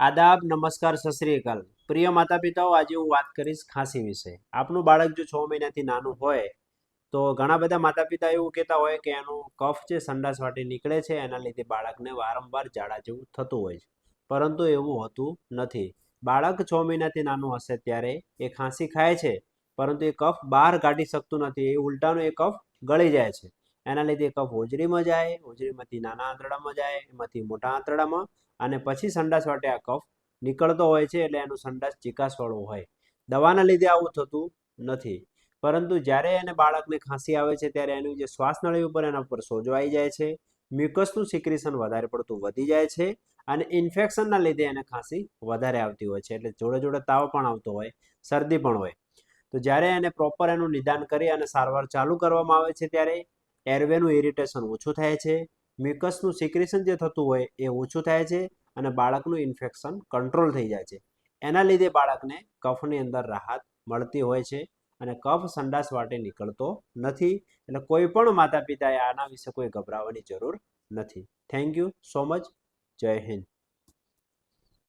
આદાબ, નમસ્કાર, સત અકાલ. પ્રિય માતા પિતાઓ આજે હું વાત કરીશ ખાંસી વિશે. આપનું બાળક જો છ મહિનાથી નાનું હોય, તો ઘણા બધા માતા પિતા એવું કહેતા હોય કે એનું કફ છે સંડાસ વાટે નીકળે છે, એના લીધે બાળકને વારંવાર ઝાડા જેવું થતું હોય છે. પરંતુ એવું હોતું નથી. બાળક છ મહિનાથી નાનું હશે ત્યારે એ ખાંસી ખાય છે, પરંતુ એ કફ બહાર કાઢી શકતું નથી. એ ઉલટાનો એ કફ ગળી જાય છે. એના લીધે કફ હોજરીમાં જાય, હોજરીમાંથી નાના આંતરડામાં જાય, એમાંથી મોટા આંતરડામાં અને પછી સંડાસ વાટે આ કફ નીકળતો હોય છે એટલે એનું સંડાસ ચીકાસવાળું હોય. દવાના લીધે આવું થતું નથી. પરંતુ જ્યારે એને બાળકને ખાંસી આવે છે ત્યારે એનું જે શ્વાસનળી ઉપર એના ઉપર સોજો આવી જાય છે, મ્યુકસનું સિક્રેશન વધારે પડતું વધી જાય છે અને ઇન્ફેક્શનના લીધે એને ખાંસી વધારે આવતી હોય છે એટલે જોડે જોડે તાવ પણ આવતો હોય, શરદી પણ હોય. તો જ્યારે એને પ્રોપર એનું નિદાન કરી અને સારવાર ચાલુ કરવામાં આવે છે ત્યારે એરવેનું ઇરિટેશન ઓછું થાય છે મ્યુકસનું સિક્રેશન જે થતું હોય એ ઓછું થાય છે અને બાળકનું ઇન્ફેક્શન કંટ્રોલ થઈ જાય છે. એના લીધે બાળકને કફની અંદર રાહત મળતી હોય છે અને કફ સંડાસ વાટે નીકળતો નથી એટલે કોઈ પણ માતા પિતાએ આના વિશે કોઈ ગભરાવાની જરૂર નથી. થેન્ક યુ સો મચ જય હિન્દ.